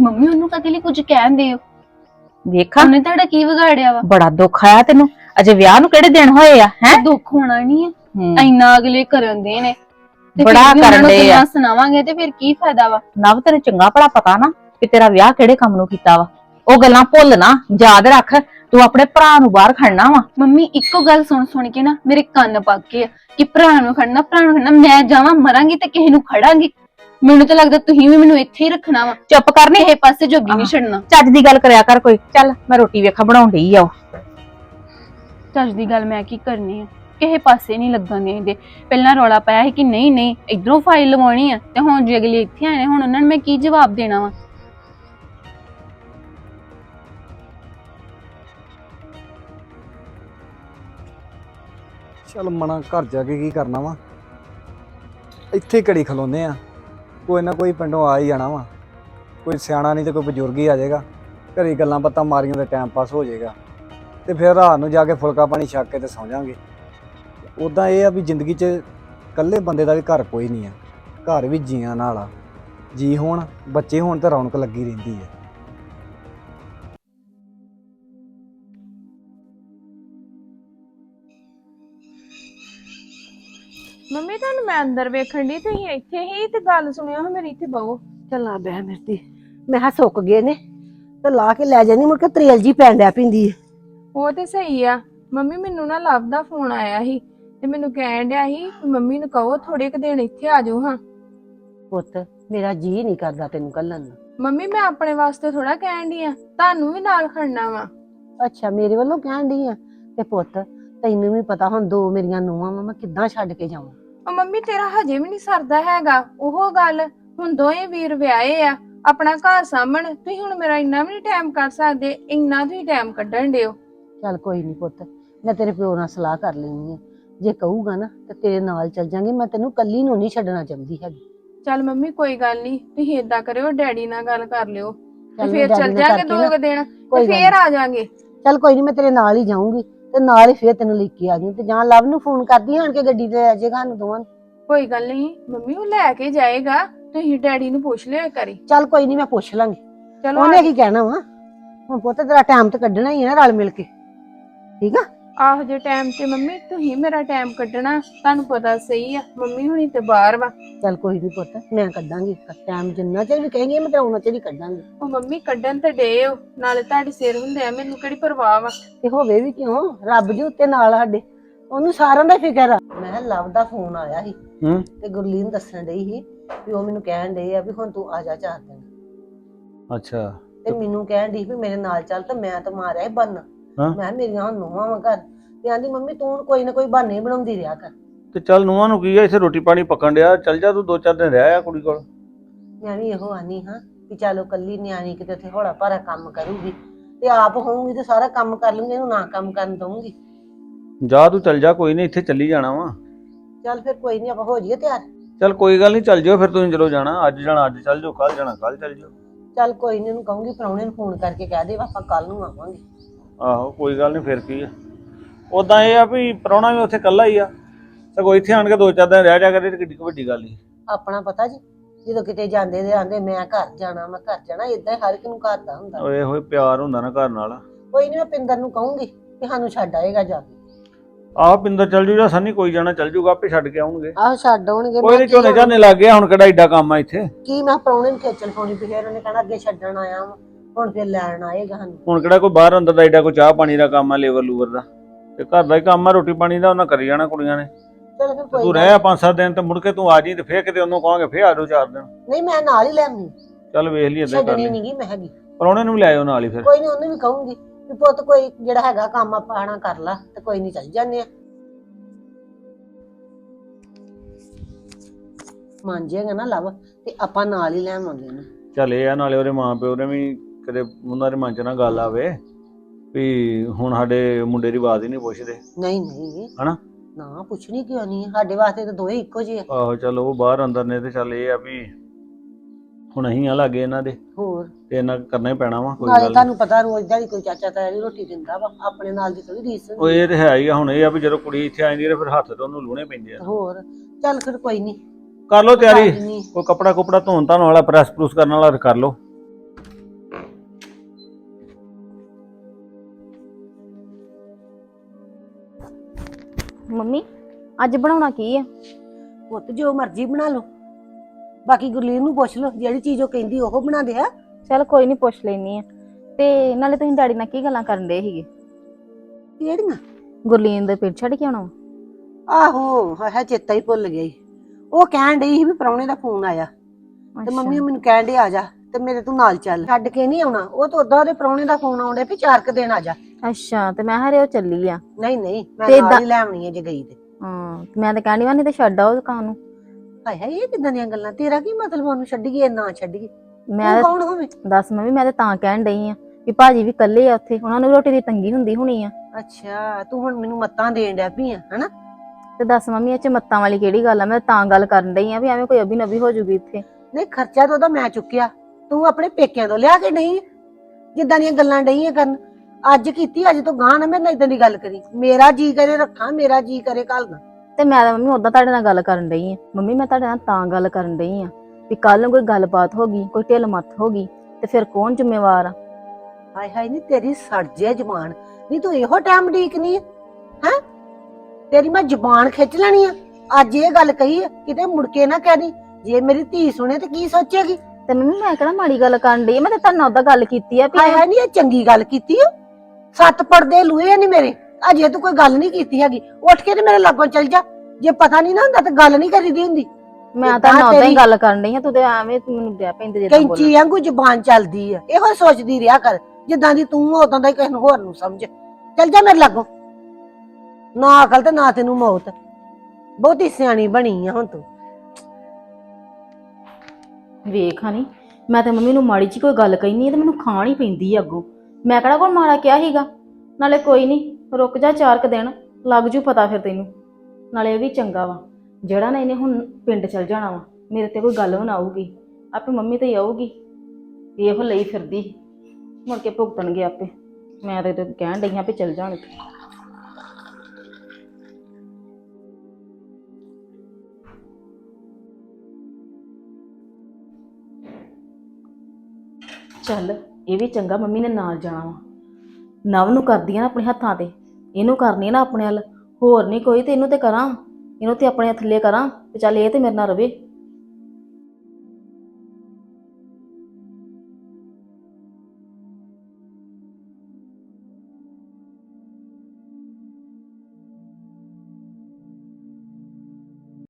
ਮੰਮੀ ਉਹਨੂੰ ਕਦੇ ਲਈ ਕੁਝ ਕਹਿੰਦੇ ਹੋ ਵੇਖਾਂ। ਉਹਨੇ ਤੁਹਾਡਾ ਕੀ ਵਿਗਾੜਿਆ ਵਾ? ਬੜਾ ਦੁੱਖ ਆਇਆ ਤੈਨੂੰ। ਅਜੇ ਵਿਆਹ ਨੂੰ ਕਿਹੜੇ ਦਿਨ ਹੋਏ ਆ ਹੈ? ਦੁੱਖ ਹੋਣਾ ਨਹੀਂ ਹੈ। ਇੰਨਾ ਅਗਲੇ ਕਰਨ ਦੇ ਨੇ। ਤੇ ਬੜਾ ਫਿਰ ਵੀ ਉਹਨਾਂ ਕਰਨ ਨੂੰ ਡਏ ਆ। ਗੱਲਾਂ ਸੁਣਾਵਾਂਗੇ ਤੇ ਫਿਰ ਕੀ ਫਾਇਦਾ ਵਾ? ਨਵ ਤੈਨੂੰ ਚੰਗਾ ਭਲਾ ਪਤਾ ਨਾ ਕਿ ਤੇਰਾ ਵਿਆਹ ਕਿਹੜੇ ਕੰਮ ਨੂੰ ਕੀਤਾ ਵਾ। ਉਹ ਗੱਲਾਂ ਭੁੱਲ ਨਾ ਯਾਦ ਰੱਖ ਤੂੰ ਆਪਣੇ ਭਰਾ ਨੂੰ ਬਾਹਰ ਖੜਨਾ ਵਾ। ਮੰਮੀ ਇੱਕੋ ਗੱਲ ਸੁਣ ਸੁਣ ਕੇ ਨਾ ਮੇਰੇ ਕੰਨ ਪੱਕ ਗਏ ਆ ਕਿ ਭਰਾ ਨੂੰ ਖੜਨਾ ਭਰਾ ਨੂੰ ਖੜਨਾ ਮੈਂ ਜਾਵਾਂ ਮਰਾਂਗੀ ਤੇ ਕਿਸੇ ਨੂੰ ਖੜਾਂਗੀ। ਮੈਨੂੰ ਤਾਂ ਲੱਗਦਾ ਤੁਸੀਂ ਵੀ ਮੈਨੂੰ ਇੱਥੇ ਹੀ ਰੱਖਣਾ ਵਾ। ਚੁੱਪ ਕਰਨੀ ਕਿਸੇ ਪਾਸੇ ਜੋਗੀ ਨਹੀਂ ਛੱਡਣਾ। ਚੱਜ ਦੀ ਗੱਲ ਕਰਿਆ ਕਰ ਕੋਈ। ਚੱਲ ਮੈਂ ਰੋਟੀ ਵੇਖਾ ਬਣਾਉਣ ਡਈ ਆ ਉਹ। ਚੱਜ ਦੀ ਗੱਲ ਮੈਂ ਕੀ ਕਰਨੀ ਆ? ਕਿਸੇ ਪਾਸੇ ਨਹੀਂ ਲੱਗਣ ਦੇਂਦੇ ਪਹਿਲਾਂ ਰੌਲਾ ਪਾਇਆ ਸੀ ਕਿ ਨਹੀਂ ਨਹੀਂ, ਇਧਰੋਂ ਫਾਈਲ ਲਵਾਉਣੀ ਆ ਤੇ ਹੁਣ ਜੇ ਅਗਲੇ ਇੱਥੇ ਆਏ ਨੇ, ਹੁਣ ਉਹਨਾਂ ਨੂੰ ਮੈਂ ਕੀ ਜਵਾਬ ਦੇਣਾ ਵਾ? ਚੱਲ ਮਣਾ ਘਰ ਜਾ ਕੇ ਕੀ ਕਰਨਾ ਵਾ? ਇੱਥੇ ਘੜੀ ਖਲੋਨੇ ਆ। ਕੋਈ ਨਾ ਕੋਈ ਪਿੰਡੋਂ ਆ ਹੀ ਜਾਣਾ ਵਾ। ਕੋਈ ਸਿਆਣਾ ਨਹੀਂ ਤੇ ਕੋਈ ਬਜ਼ੁਰਗ ਹੀ ਆ ਜਾਏਗਾ। ਘਰੇ ਗੱਲਾਂ ਬਾਤਾਂ ਮਾਰੀਆਂ ਤੇ ਟਾਈਮ ਪਾਸ ਹੋ ਜਾਏਗਾ। ਤੇ ਫਿਰ ਰਾਤ ਨੂੰ ਜਾ ਕੇ ਫੁਲਕਾ ਪਾਣੀ ਛੱਕ ਕੇ ਤੇ ਸੌਂ ਜਾਾਂਗੇ ਉਦਾਂ ਇਹ ਆ ਵੀ ਜ਼ਿੰਦਗੀ 'ਚ ਇਕੱਲੇ ਬੰਦੇ ਦਾ ਵੀ ਘਰ ਕੋਈ ਨਹੀਂ ਆ। ਘਰ ਵੀ ਜੀਆਂ ਨਾਲ ਆ। ਜੀ ਹੋਣ ਬੱਚੇ ਹੋਣ ਤੇ ਰੌਣਕ ਲੱਗੀ ਰਹਿੰਦੀ ਹੈ ਮੰਮੀ ਤੁਹਾਨੂੰ ਮੈਂ ਅੰਦਰ ਵੇਖਣ ਦੀ ਤੁਸੀਂ ਇੱਥੇ ਹੀ ਤੇ ਗੱਲ ਸੁਣਿਓ ਹਾਂ ਮੇਰੀ ਇੱਥੇ ਬਹੋ। ਚੱਲ ਬਹਿ ਮਿਰਤੀ। ਮੈਂ ਹਾਂ ਸੁੱਕ ਗਏ ਨੇ ਤੇ ਲਾ ਕੇ ਲੈ ਜਾਨੀ ਮੁੜ ਕੇ ਤਰੇਲ ਜੀ ਪੈਣ ਡੈ ਪਿੰਦੀ ਉਹ ਤੇ ਸਹੀ ਆ। ਮੰਮੀ ਮੈਨੂੰ ਨਾ ਲਵ ਦਾ ਫੋਨ ਆਇਆ ਸੀ। ਤੇ ਮੈਨੂੰ ਕਹਿਣ ਡਿਆ ਸੀ ਵੀ ਮੰਮੀ ਨੂੰ ਕਹੋ ਥੋੜੇ ਕੁ ਦਿਨ ਇੱਥੇ ਆ ਜਾਓ ਹਾਂ। ਪੁੱਤ ਮੇਰਾ ਜੀ ਨਹੀਂ ਕਰਦਾ ਤੈਨੂੰ ਕੱਲਣ ਨੂੰ। ਮੰਮੀ ਮੈਂ ਆਪਣੇ ਵਾਸਤੇ ਥੋੜਾ ਕਹਿਣ ਡਈ ਆ ਤੁਹਾਨੂੰ ਵੀ ਨਾਲ ਖੜਨਾ ਵਾ। ਅੱਛਾ ਮੇਰੇ ਵੱਲੋਂ ਕਹਿਣ ਡਈ ਆ ਤੇ ਪੁੱਤ ਤੈਨੂੰ ਵੀ ਪਤਾ ਹੁਣ ਦੋ ਮੇਰੀਆਂ ਨੂੰਹਾਂ ਵਾ ਮੈਂ ਕਿੱਦਾਂ ਛੱਡ ਕੇ ਜਾਵਾਂ? ਉਹ ਮੰਮੀ ਤੇਰਾ ਹਜੇ ਵੀ ਨਹੀਂ ਸਰਦਾ ਹੈਗਾ। ਉਹ ਗੱਲ ਹੁਣ ਦੋਵੇਂ ਵੀਰ ਵਿਆਹੇ ਆ ਆਪਣਾ ਘਰ ਸਾਂਭਣ ਤੁਸੀਂ ਹੁਣ ਮੇਰਾ ਇੰਨਾ ਵੀ ਨਹੀਂ ਟਾਈਮ ਕੱਢ ਸਕਦੇ ਇੰਨਾ ਤੁਸੀਂ ਟਾਈਮ ਕੱਢਣ ਦਿਓ ਚੱਲ ਕੋਈ ਨਹੀਂ ਪੁੱਤ ਮੈਂ ਤੇਰੇ ਪਿਓ ਨਾਲ ਸਲਾਹ ਕਰ ਲੈਣੀ ਆ ਜੇ ਕਹੂਗਾ ਨਾ ਤੇ ਤੇਰੇ ਨਾਲ ਚੱਲ ਜਾਂਗੇ ਮੈਂ ਤੈਨੂੰ ਕੱਲੀ ਨੂੰ ਨਹੀਂ ਛੱਡਣਾ ਚਾਹੁੰਦੀ ਹੈਗੀ। ਚੱਲ ਮੰਮੀ ਕੋਈ ਗੱਲ ਨਹੀਂ ਤੁਸੀਂ ਏਦਾਂ ਕਰਿਓ ਡੈਡੀ ਨਾਲ ਗੱਲ ਕਰ ਲਿਓ। ਤੇ ਚੱਲ ਮੈਂ ਫੇਰ ਡੈਡੀ ਚੱਲ ਨਾਲ ਜਾਾਂਗੇ ਕਰਕੇ ਦੋ ਨਾ- ਕੁ ਦਿਨ ਤੇ ਕੋਈ ਗੱਲ ਫੇਰ ਆ ਜਾਾਂਗੇ। ਚੱਲ ਕੋਈ ਨਹੀਂ ਮੈਂ ਤੇਰੇ ਨਾਲ ਹੀ ਜਾਊਂਗੀ ਤੇ ਨਾਲ ਹੀ ਫੇਰ ਤੈਨੂੰ ਲੈ ਕੇ ਆ ਜੂ ਤੇ ਜਾਂ ਲਵ ਨੂੰ ਫੋਨ ਕਰਦੀ ਆਣ ਕੇ ਗੱਡੀ ਤੇ ਆ ਜਾਏਗਾ ਸਾਨੂੰ ਦੋਵਾਂ ਨੂੰ। ਕੋਈ ਗੱਲ ਨਹੀਂ ਮੰਮੀ ਉਹ ਲੈ ਕੇ ਜਾਏਗਾ ਤੁਸੀਂ ਡੈਡੀ ਨੂੰ ਪੁੱਛ ਲਿਓ ਕਰੀ। ਚੱਲ ਕੋਈ ਨਹੀਂ ਮੈਂ ਪੁੱਛ ਲਾਂਗੀ। ਚਲੋ ਉਹਨੇ ਕੀ ਕਹਿਣਾ ਵਾ? ਹੁਣ ਪੁੱਤ ਤੇਰਾ ਟਾਈਮ ਤੇ ਕੱਢਣਾ ਹੀ ਹੈ ਨਾ ਰਲ ਮਿਲ ਕੇ। ਠੀਕ ਆ? ਆਹੋ ਜੇ ਟਾਈਮ ਤੇ ਮੰਮੀ ਤੁਸੀਂ ਮੇਰਾ ਟਾਈਮ ਕੱਢਣਾ ਤੁਹਾਨੂੰ ਪਤਾ ਸਹੀ ਆ ਮੰਮੀ ਹੁਣੀ ਤੇ ਬਾਹਰ ਵਾ। ਚੱਲ ਕੋਈ ਨਹੀਂ ਪੁੱਤ ਮੈਂ ਕੱਢਾਂਗੀ ਟਾਈਮ ਜਿੰਨਾ ਚਿਰ ਵੀ ਕਹੇਂਗੇ ਮੈਂ ਤੇਰਾ ਉਹਨਾਂ ਚਿਰ ਹੀ ਕੱਢਾਂਗੀ। ਉਹ ਮੰਮੀ ਕੱਢਣ ਤੇ ਡੇ ਹੋ ਨਾਲੇ ਤੁਹਾਡੇ ਸਿਰ ਹੁੰਦੇ ਆ ਮੈਨੂੰ ਕਿਹੜੀ ਪਰਵਾਹ ਵਾ? ਤੇ ਹੋਵੇ ਵੀ ਕਿਉਂ ਰੱਬ ਜੀ ਉੱਤੇ ਨਾਲ ਸਾਡੇ ਉਹਨੂੰ ਸਾਰਿਆਂ ਦਾ ਫਿਕਰ ਆ। ਮੈਂ ਕਿਹਾ ਲਵ ਦਾ ਫੋਨ ਆਇਆ ਸੀ ਹੂੰ। ਤੇ ਗੁਰਲੀਨ ਦੱਸਣ ਡਈ ਸੀ ਵੀ ਉਹ ਮੈਨੂੰ ਕਹਿਣ ਡਈ ਆ ਵੀ ਹੁਣ ਤੂੰ ਆ ਜਾ ਚਾਰ ਦਿਨ। ਅੱਛਾ। ਤੇ ਮੈਨੂੰ ਕਹਿਣ ਡਈ ਵੀ ਮੇਰੇ ਨਾਲ ਚੱਲ ਤੇ ਮੈਂ ਤਾਂ ਮਾਰਿਆ ਬੰਨ। ਹਾਂ। ਮੈਂ ਕਿਹਾ ਮੇਰੀਆਂ ਹੁਣ ਨੂੰਹਾਂ ਵਾ ਘਰ ਤੇ ਆਂਦੀ ਮੰਮੀ ਤੂੰ ਹੁਣ ਕੋਈ ਨਾ ਕੋਈ ਬਹਾਨੇ ਹੀ ਬਣਾਉਂਦੀ ਰਿਹਾ ਕਰ। ਤੇ ਚੱਲ ਨੂੰਹਾਂ ਨੂੰ ਕੀ ਆ ਇੱਥੇ ਰੋਟੀ ਪਾਣੀ ਪੱਕਣ ਡਿਆ ਚੱਲ ਜਾ ਤੂੰ ਦੋ ਚਾਰ ਦਿਨ ਰਹਿ ਆ ਕੁੜੀ ਕੋਲ। ਮੈਂ ਵੀ ਇਹੋ ਆਨੀ ਹਾਂ ਵੀ ਚਲੋ ਕੱਲੀ ਨਿਆਣੀ ਕਿਤੇ ਉੱਥੇ ਹੌਲਾ ਭਾਰਾ ਕੰਮ ਕਰੂਗੀ ਤੇ ਆਪ ਹੋਊਗੀ ਤੇ ਸਾਰਾ ਕੰਮ ਕਰ ਲੂੰਗੀ ਇਹਨੂੰ ਨਾ ਕੰਮ ਕਰਨ ਦਊਂਗੀ। ਜਾ ਤੂੰ ਚੱਲ ਜਾ ਕੋਈ ਨਹੀਂ ਇੱਥੇ ਚੱਲੀ ਜਾਣਾ ਵਾ। ਚੱਲ ਫਿਰ ਕੋਈ ਨਹੀਂ ਆਪਾਂ ਹੋ ਜਾਈਏ ਤਿਆਰ। ਚੱਲ ਕੋਈ ਗੱਲ ਨਹੀਂ ਚੱਲ ਜਿਓ ਫਿਰ ਤੁਸੀਂ ਜਦੋਂ ਜਾਣਾ ਅੱਜ ਜਾਣਾ ਅੱਜ ਚੱਲ ਜਾਓ ਕੱਲ ਜਾਣਾ ਕੱਲ ਚੱਲ ਜਾਓ। ਚੱਲ ਕੋਈ ਨਹੀਂ ਉਹਨੂੰ ਕਹੂੰਗੀ ਪ੍ਰਾਹੁਣੇ ਨੂੰ ਫੋਨ ਕਰਕੇ ਕਹਿ ਦੇ ਵੀ ਆਪਾਂ ਕੱਲ ਨੂੰ ਆਵਾਂਗੇ। ਆਹੋ ਕੋਈ ਗੱਲ ਨਹੀਂ ਫਿਰ ਕੀ ਆ। ਉਦਾਂ ਇਹ ਆ ਵੀ ਪ੍ਰਾਹੁਣਾ ਵੀ ਉੱਥੇ ਇਕੱਲਾ ਹੀ ਆ। ਸਗੋਂ ਇੱਥੇ ਆਣ ਕੇ ਦੋ ਚਾਰ ਦਿਨ ਰਹਿ ਜਾ ਕਰੇ ਤੇ ਕਿੱਡੀ ਕੁ ਵੱਡੀ ਗੱਲ ਨਹੀਂ ਆਪਣਾ ਪਤਾ ਜੀ ਜਦੋਂ ਕਿਤੇ ਜਾਂਦੇ ਤੇ ਆਂਦੇ ਮੈਂ ਘਰ ਜਾਣਾ ਮੈਂ ਘਰ ਜਾਣਾ ਇਦਾਂ ਹਰ ਇੱਕ ਨੂੰ ਘਰ ਦਾ ਹੁੰਦਾ। ਓਏ ਹੋਏ ਪਿਆਰ ਹੁੰਦਾ ਨਾ ਘਰ ਨਾਲ। ਕੋਈ ਨਹੀਂ ਮੈਂ ਪਿੰਦਰ ਨੂੰ ਕਹੂੰਗੀ ਕਿ ਸਾਨੂੰ ਛੱਡ ਆਏਗਾ ਜਾ ਕੇ। ਆਹ ਪਿੰਦਰ ਚੱਲ ਜੂ ਜਾਂ ਸੰਨੀ ਕੋਈ ਜਾਣਾ ਚੱਲ ਜੂਗਾ ਆਪੇ ਛੱਡ ਕੇ ਆਉਣਗੇ। ਆਹ ਛੱਡ ਆਉਣਗੇ ਕੋਈ ਮੈਂ ਨਹੀਂ ਝੋਨੇ ਝਾਨੇ ਲੱਗ ਗਿਆ ਹੁਣ ਕਿਹੜਾ ਏਡਾ ਕੰਮ ਆ ਇੱਥੇ। ਕੀ ਮੈਂ ਪ੍ਰਾਹੁਣੇ ਨੂੰ ਖੇਚਲ ਪਾਉਣੀ ਪਈ ਫਿਰ ਉਹਨੇ ਕਹਿਣਾ ਅੱਗੇ ਛੱਡਣ ਆਇਆ ਵਾਂ। ਹੁਣ ਫਿਰ ਲੈਣ ਆਏਗਾ ਸਾਨੂੰ। ਹੁਣ ਕਿਹੜਾ ਕੋਈ ਬਾਹਰ ਅੰਦਰ ਦਾ ਏਡਾ ਕੋਈ ਚਾਹ ਪਾਣੀ ਦਾ ਕੰਮ ਆ ਲੇਬਰ ਲੂਬਰ ਦਾ? ਤੇ ਘਰ ਦਾ ਹੀ ਕੰਮ ਆ ਰੋਟੀ ਪਾਣੀ ਦਾ ਉਹਨਾਂ ਕਰੀ ਜਾਣਾ ਕੁੜੀਆਂ ਨੇ। ਚਲ ਫਿਰ ਤੇ ਕੋਈ ਤੂੰ ਰਹਿ ਆ ਪੰਜ ਸੱਤ ਦਿਨ ਤੇ ਮੁੜ ਕੇ ਤੂੰ ਆ ਜੀ ਤੇ ਫੇਰ ਕਿਤੇ ਉਹਨੂੰ ਕਹਾਂਗੇ ਫੇਰ ਆ ਜਾਓ ਚਾਰ ਦਿਨ। ਨਹੀਂ ਮੈਂ ਨਾਲ ਹੀ ਲੈਣੀ ਚੱਲ ਵੇਖ ਲਈ ਏਦਾਂ ਕਰ ਛੱਡਣੀ ਲਈ। ਨਹੀਂਗੀ ਮੈਂ ਹੈਗੀ। ਪਰੌਣੇ ਨੂੰ ਵੀ ਲੈ ਆਓ ਨਾਲ ਹੀ ਫਿਰ। ਕੋਈ ਨਹੀਂ ਉਹਨੂੰ ਵੀ ਕਹੂੰਗੀ ਵੀ ਪੁੱਤ ਕੋਈ ਜਿਹੜਾ ਹੈਗਾ ਕੰਮ ਆਪਾਣਾ ਕਰ ਲਾ ਤੇ ਕੋਈ ਨਹੀਂ ਚੱਲ ਜਾਂਦੇ ਆ। ਮੰਨ ਜਾਏਗਾ ਨਾ ਲਵ ਤੇ ਆਪਾਂ ਨਾਲ ਹੀ ਲੈ ਆਵਾਂਗੇ ਉਹਨੂੰ ਚੱਲ ਇਹ ਆ ਨਾਲੇ ਉਹਦੇ ਮਾਂ ਪਿਓ ਨੇ ਵੀ ਕਦੇ ਉਹਨਾਂ ਦੇ ਮਨ 'ਚ ਨਾ ਗੱਲ ਆਵੇ ਵੀ ਹੁਣ ਸਾਡੇ ਮੁੰਡੇ ਦੀ ਆਵਾਜ਼ ਹੀ ਨਹੀਂ ਪੁੱਛਦੇ। ਨਹੀਂ ਨਹੀਂ। ਹਨਾ? ਨਾ ਪੁੱਛਣੀ ਕਿਉਂ ਨਹੀਂ? ਹੈ? ਸਾਡੇ ਵਾਸਤੇ ਤਾਂ ਦੋਵੇਂ ਇੱਕੋ ਜਿਹੇ ਆ। ਆਹੋ ਚੱਲ ਉਹ ਬਾਹਰ ਅੰਦਰ ਨੇ ਤੇ ਚੱਲ ਇਹ ਆ ਵੀ ਹੁਣ ਅਸੀਂ ਆ ਲਾਗੇ ਇਹਨਾਂ ਦੇ ਹੋਰ? ਤੇ ਇਹਨਾਂ ਕਰਨਾ ਹੀ ਪੈਣਾ ਵਾ ਕੋਈ ਨਾਲੇ ਗੱਲ। ਤੁਹਾਨੂੰ ਪਤਾ ਰੋਜ਼ ਦਾ ਕੋਈ ਚਾਚਾ ਤਾਇਆ ਦੀ ਰੋਟੀ ਦਿੰਦਾ ਵਾ ਆਪਣੇ ਨਾਲ ਦੀ ਥੋੜੀ ਰੀਸ ਉਹ ਇਹ ਤੇ ਹੈ ਹੀ ਆ ਹੁਣ ਇਹ ਆ ਵੀ ਜਦੋਂ ਕੁੜੀ ਇੱਥੇ ਆਂਦੀ ਤੇ ਫਿਰ ਹੱਥ ਤੇ ਉਹਨੂੰ ਲੂਣੇ ਪੈਂਦੇ ਆ। ਹੋਰ? ਚੱਲ ਫਿਰ ਕੋਈ ਨਹੀਂ। ਕਰ ਲਓ ਤਿਆਰੀ। ਨਹੀਂ। ਕੋਈ ਕਪੜਾ ਕੁਪੜਾ ਧੋਣ ਧਾਣ ਵਾਲਾ ਪ੍ਰੈਸ ਪ੍ਰੂਸ ਕਰਨ ਵਾਲਾ ਕਰ ਲਓ। ਮੰਮੀ? ਅੱਜ ਬਣਾਉਣਾ ਕੀ ਆ? ਪੁੱਤ ਜੋ ਮਰਜ਼ੀ ਬਣਾ ਲਓ। ਬਾਕੀ ਗੁਰਲੀਨ ਨੂੰ ਪੁੱਛ ਲਓ ਜਿਹੜੀ ਚੀਜ਼ ਉਹ ਕਹਿੰਦੀ ਉਹ ਬਣਾ ਦੇ ਆ। ਚਲ ਕੋਈ ਨਹੀਂ ਪੁੱਛ ਲੈਣੀ ਆ। ਤੇ ਨਾਲੇ ਤੁਸੀਂ ਡੈਡੀ ਨਾਲ ਕੀ ਗੱਲਾਂ ਕਰਨ ਦੇ ਸੀਗੇ? ਕਿਹੜੀਆਂ? ਗੁਰਲੀਨ ਦੇ ਪਿੰਡ ਛੱਡ ਕੇ ਆਉਣਾ ਵਾ? ਆਹੋ ਹੈ ਚੇਤਾ ਹੀ ਭੁੱਲ ਗਈ ਉਹ ਕਹਿਣ ਡਈ ਸੀ ਵੀ ਪ੍ਰਾਹੁਣੇ ਦਾ ਫੋਨ ਆਇਆ। ਤੇ ਮੰਮੀ ਉਹ ਮੈਨੂੰ ਕਹਿਣ ਡੇ ਆ ਜਾ ਤੇ ਮੇਰੇ ਤੂੰ ਨਾਲ ਚੱਲ। ਛੱਡ ਕੇ ਨਹੀਂ ਆਉਣਾ। ਉਹ ਤਾਂ ਉਦਾਂ ਉਹਦੇ ਪ੍ਰਾਹੁਣੇ ਦਾ ਫੋਨ ਆਉਂਦੇ ਵੀ ਚਾਰ ਕੁ ਦਿਨ ਆ ਜਾ। ਅੱਛਾ ਤੇ ਮੈਂ ਹਰੇ ਉਹ ਚੱਲੀ ਆ। ਨਹੀਂ ਨਹੀਂ ਮੈਂ ਤੇ ਨਾਲ ਏਦਾਂ- ਹੀ ਲੈ ਆਉਣੀ ਹੈ ਜੇ ਗਈ ਤੇ। ਹਾਂ ਤੇ ਮੈਂ ਤਾਂ ਕਹਿਣੀ ਵਾ ਨਹੀਂ ਤੇ ਛੱਡ ਆਓ ਦੁਕਾਨ ਨੂੰ। ਹਾਏ ਹਾਏ ਇਹ ਕਿਦਾਂ ਦੀਆਂ ਗੱਲਾਂ? ਤੇਰਾ ਕੀ ਮਤਲਬ ਉਹਨੂੰ ਛੱਡੀਏ ਨਾ ਛੱਡੀਏ? ਮੈਂ ਤੂੰ ਕੌਣ ਹੋਵੇਂ? ਦੱਸ ਮੰਮੀ ਮੈਂ ਤਾਂ ਤਾਂ ਕਹਿਣ ਡਈ ਆ ਵੀ ਭਾਜੀ ਵੀ ਇਕੱਲੇ ਆ ਉੱਥੇ ਉਹਨਾਂ ਨੂੰ ਵੀ ਰੋਟੀ ਦੀ ਤੰਗੀ ਹੁੰਦੀ ਹੋਣੀ ਆ। ਅੱਛਾ ਤੂੰ ਹੁਣ ਮੈਨੂੰ ਮੱਤਾਂ ਦੇਣ ਡਿਆ ਪਈ ਆ ਹਨਾ? ਤੇ ਦੱਸ ਮੰਮੀ ਇਹ ਚ ਮੱਤਾਂ ਵਾਲੀ ਕਿਹੜੀ ਗੱਲ ਆ? ਮੈਂ ਤਾਂ ਗੱਲ ਕਰਨ ਡਈ ਆ ਵੀ ਐਵੇਂ ਕੋਈ ਅਭੀ ਨਵੀ ਹੋ ਜੂਗੀ ਇੱਥੇ। ਨਹੀਂ ਖਰਚਾ ਤਾਂ ਉਹਦਾ ਮੈਂ ਚੁੱਕਿਆ। ਤੂੰ ਆਪਣੇ ਪੇਕਿਆਂ ਤੋਂ ਲਿਆ ਕੇ ਨਹੀਂ ਜਿੱਦਾਂ ਦੀਆਂ ਗੱਲਾਂ ਡਈਆਂ ਕਰਨ। ਅੱਜ ਕੀਤੀ ਅੱਜ ਤੋਂ ਗਾਂ ਨਾ ਮੇਰੇ ਨਾਲ ਇਦਾਂ ਦੀ ਗੱਲ ਕਰੀ। ਮੇਰਾ ਜੀ ਕਰੇ ਰੱਖਾਂ ਮੇਰਾ ਜੀ ਕਰੇ ਘੱਲਣਾ ਤੇ ਮੈਂ ਤਾਂ ਮੰਮੀ ਉਦਾਂ ਤੁਹਾਡੇ ਨਾਲ ਗੱਲ ਕਰਨ ਡਈ ਆ। ਮੰਮੀ ਮੈਂ ਤੁਹਾਡੇ ਨਾਲ ਤਾਂ ਗੱਲ ਕਰਨ ਡਈ ਆ ਵੀ ਕੱਲ ਨੂੰ ਕੋਈ ਗੱਲਬਾਤ ਹੋ ਗਈ ਕੋਈ ਢਿੱਲ ਮੱਤ ਹੋ ਗਈ ਤੇ ਫਿਰ ਕੌਣ ਜ਼ਿੰਮੇਵਾਰ ਆ? ਹਾਏ ਹਾਏ ਨਹੀਂ ਤੇਰੀ ਸੜ ਜੇ ਜ਼ਬਾਨ। ਨਹੀਂ ਤੂੰ ਇਹੋ ਟਾਈਮ ਢੀਕਨੀ ਹੈ ਹੈ? ਤੇਰੀ ਮੈਂ ਜ਼ਬਾਨ ਖਿੱਚ ਲੈਣੀ ਆ। ਅੱਜ ਇਹ ਗੱਲ ਕਹੀ ਆ ਕਿਤੇ ਮੁੜ ਕੇ ਨਾ ਕਹਿ ਜੇ ਮੇਰੀ ਧੀ ਸੁਣੇ ਤੇ ਕੀ ਸੋਚੇਗੀ? ਤੇ ਮੰਮੀ ਮੈਂ ਕਿਹੜਾ ਮਾੜੀ ਗੱਲ ਕਰਨ ਡਈ ਆ? ਮੈਂ ਤਾਂ ਤੁਹਾਡੇ ਨਾਲ ਉਦਾਂ ਗੱਲ ਕੀਤੀ ਆ ਵੀ ਹਾਏ ਹਾਏ ਨਹੀਂ ਇਹ ਚੰਗੀ ਗੱਲ ਕੀਤੀ ਆ। ਸੱਤ ਪਰਦੇ ਲੂਏ ਨਹੀਂ ਮੇਰੇ। ਅਜੇ ਤੂੰ ਕੋਈ ਗੱਲ ਨਹੀਂ ਕੀਤੀ ਹੈਗੀ। ਉੱਠ ਕੇ ਤੇ ਮੇਰੇ ਲਾਗੋਂ ਚੱਲ ਜਾ। ਜੇ ਪਤਾ ਨਹੀਂ ਨਾ ਹੁੰਦਾ ਤਾਂ ਗੱਲ ਨਹੀਂ ਕਰੀਦੀ ਹੁੰਦੀ। ਮੈਂ ਤਾਂ ਉਦਾਂ ਹੀ ਤੇਰੀ- ਗੱਲ ਕਰਨ ਡਈ ਆ ਤੂੰ ਤੇ ਐਵੇਂ ਤੂੰ ਮੈਨੂੰ ਡਿਆ ਪੈਂਦੇ ਜਿੱਦਾਂ ਕੈਂਚੀ ਵਾਂਗੂ ਜ਼ਬਾਨ ਚੱਲਦੀ ਆ। ਇਹੋ ਸੋਚਦੀ ਰਿਹਾ ਕਰ। ਜਿੱਦਾਂ ਦੀ ਤੂੰ ਉਦਾਂ ਦਾ ਹੀ ਕਿਸੇ ਨੂੰ ਹੋਰ ਨੂੰ ਸਮਝ। ਚੱਲ ਜਾ ਮੇਰੇ ਲਾਗੋਂ। ਨਾ ਅਕਲ ਤੇ ਨਾ ਤੈਨੂੰ ਮੌਤ। ਬਹੁਤੀ ਸਿਆਣੀ ਬਣੀ ਆ ਹੁਣ ਤੂੰ। ਵੇਖ ਹਨੀ ਮੈਂ ਤੇ ਮੰਮੀ ਨੂੰ ਮਾੜੀ ਜੀ ਕੋਈ ਗੱਲ ਕਹਿਨੀ ਆ ਤੇ ਮੈਨੂੰ ਖਾਣ ਹੀ ਪੈਂਦੀ ਆ ਅੱਗੋਂ। ਮੈਂ ਕਿਹੜਾ ਕੋਈ ਮਾੜਾ ਕਿਹਾ ਸੀਗਾ? ਨਾਲੇ ਕੋਈ ਨਹੀਂ ਰੁਕ ਜਾ ਚਾਰ ਕੁ ਦਿਨ, ਲੱਗ ਜੂ ਪਤਾ ਫਿਰ ਤੈਨੂੰ। ਨਾਲੇ ਇਹ ਵੀ ਚੰਗਾ ਵਾ, ਜਿਹੜਾ ਨਾ ਇਹਨੇ ਹੁਣ ਪਿੰਡ ਚਲ ਜਾਣਾ ਵਾ, ਮੇਰੇ ਤੇ ਕੋਈ ਗੱਲ ਬਣਾਊਗੀ ਆਪੇ ਮੰਮੀ ਤੇ ਹੀ ਆਊਗੀ, ਵੀ ਇਹੋ ਲਈ ਫਿਰਦੀ। ਮੁੜ ਕੇ ਭੁਗਤਣਗੇ ਆਪੇ। ਮੈਂ ਤੇ ਕਹਿਣ ਡਈ ਹਾਂ ਵੀ ਚੱਲ ਜਾਣ ਇੱਥੇ। ਚੱਲ। ਇਹ ਵੀ ਚੰਗਾ ਮੰਮੀ ਨੇ ਨਾਲ ਜਾਣਾ ਵਾ। ਨਵ ਨੂੰ ਕਰਦੀਆਂ ਨਾ ਆਪਣੇ ਹੱਥਾਂ ਤੇ। ਇਹਨੂੰ ਕਰਨੀ ਆ ਨਾ ਆਪਣੇ ਵੱਲ। ਹੋਰ ਨਹੀਂ ਕੋਈ ਤੇ ਇਹਨੂੰ ਤੇ ਕਰਾਂ। ਇਹਨੂੰ ਤੇ ਆਪਣੇ ਥੱਲੇ ਕਰਾਂ। ਤੇ ਚੱਲ ਇਹ ਤੇ ਮੇਰੇ ਨਾਲ ਰਵੇ।